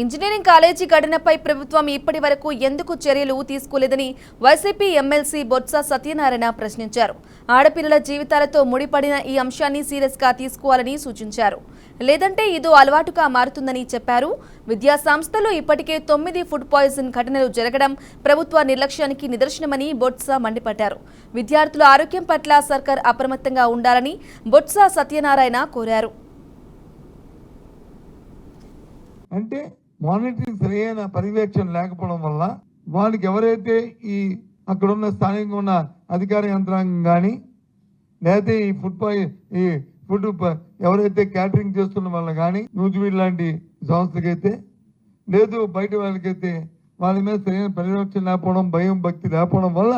Engineering college ఘటనపై ప్రభుత్వం ఇప్పటి వరకు ఎందుకు చర్యలు తీసుకోలేదని వైసీపీ ఎమ్మెల్సీ బొత్స సత్యనారాయణ ప్రశ్నించారు. ఆడపిల్లల జీవితాలతో ముడిపడిన ఈ అంశాన్ని సీరియస్గా తీసుకోవాలని సూచించారు. లేదంటే ఇదో అలవాటుగా మారుతుందని చెప్పారు. విద్యా సంస్థలు ఇప్పటికే తొమ్మిది ఫుడ్ పాయిజన్ ఘటనలు జరగడం ప్రభుత్వ నిర్లక్ష్యానికి నిదర్శనమని బొత్స మండిపడ్డారు. విద్యార్థుల ఆరోగ్యం పట్ల సర్కార్ అప్రమత్తంగా ఉండాలని బొత్స సత్యనారాయణ కోరారు. అంటే మానిటరింగ్ సరైన పర్యవేక్షణ లేకపోవడం వల్ల వాళ్ళకి ఎవరైతే ఈ అక్కడ ఉన్న స్థానికంగా ఉన్న అధికార యంత్రాంగం కానీ లేకపోతే ఈ ఫుడ్ పాయి ఈ ఫుడ్ ఎవరైతే క్యాటరింగ్ చేస్తున్న వాళ్ళ కానీ న్యూజివీడ్ లాంటి సంస్థకైతే లేదు బయట వాళ్ళకైతే వాళ్ళ మీద సరైన పరిరక్షణ లేకపోవడం భయం భక్తి లేకపోవడం వల్ల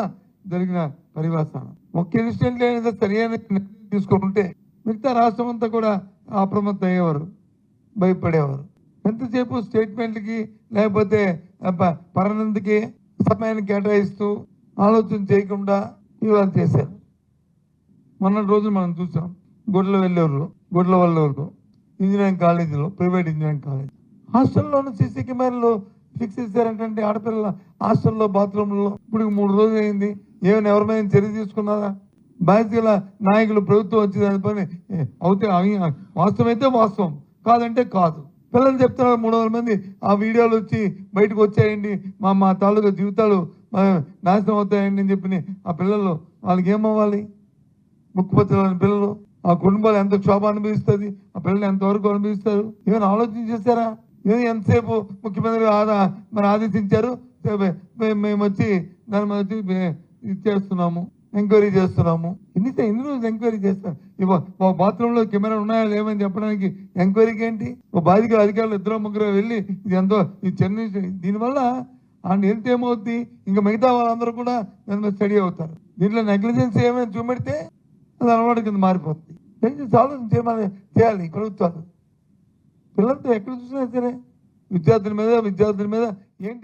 జరిగిన పరివాసన. ఒక్క ఇన్సిడెంట్ అనేది సరైన తీసుకుంటుంటే మిగతా రాష్ట్రం అంతా కూడా అప్రమత్తం అయ్యేవారు భయపడేవారు. ఎంతసేపు స్టేట్మెంట్కి లేకపోతే అబ్బ- పరనందుకి సమయాన్ని కేటాయిస్తూ ఆలోచన చేయకుండా ఇవాళ చేశారు. మొన్న రోజు మనం చూసాం గుడ్ల వెళ్ళేవారు గుడ్ల వెళ్ళేవారు ఇంజనీరింగ్ కాలేజీలో ప్రైవేట్ ఇంజనీరింగ్ కాలేజ్. హాస్టల్లోనూ సీసీ కెమెరాలు ఫిక్స్ చేశారంటే ఆడపిల్లల హాస్టల్లో బాత్రూంలో. ఇప్పుడు మూడు రోజులు అయింది. ఏమైనా ఎవరిమైనా చర్య తీసుకున్నారా? బాధ్యతల నాయకులు ప్రభుత్వం వచ్చి పని అవుతే అవి వాస్తవం అయితే వాస్తవం కాదంటే కాదు. పిల్లలు చెప్తున్నారు మూడు వందల మంది. ఆ వీడియోలు వచ్చి బయటకు వచ్చాయండి. మా మా తాలూకా జీవితాలు నాశనం అవుతాయండి అని చెప్పి ఆ పిల్లలు వాళ్ళకి ఏమవ్వాలి? ముక్కుపత్రులని పిల్లలు ఆ కుటుంబాలు ఎంత క్షోభ అనిపిస్తుంది ఆ పిల్లలు ఎంతవరకు అనిపిస్తారు ఏమైనా ఆలోచన చేస్తారా ఏమి ఎంతసేపు ముఖ్యమంత్రి ఆదా మరి ఆదేశించారు మేము వచ్చి దాని మీద వచ్చి ఇది చేస్తున్నాము ఎంక్వైరీ చేస్తున్నాము. ఎన్ని ఎన్ని రోజులు ఎంక్వైరీ చేస్తాం ఇవ్వ బాత్రూంలో కెమెరా ఉన్నాయా లేవని చెప్పడానికి ఎంక్వైరీకి ఏంటి? ఓ బాధిక అధికారులు ఇద్దరు ముగ్గురు వెళ్ళి ఇది ఎంతో ఇది చెన్నై దీనివల్ల ఆయన వెళ్తే ఏమవుద్ది? ఇంకా మిగతా వాళ్ళందరూ కూడా దాని మీద స్టడీ అవుతారు. దీంట్లో నెగ్లిజెన్స్ ఏమైనా చూపెడితే అది అలవాటు కింద మారిపోతుంది దయచేసి ఆలోచన చేయమని చేయాలి ప్రభుత్వాలు. పిల్లలతో ఎక్కడ చూసినా సరే విద్యార్థుల మీద విద్యార్థుల మీద ఏంటి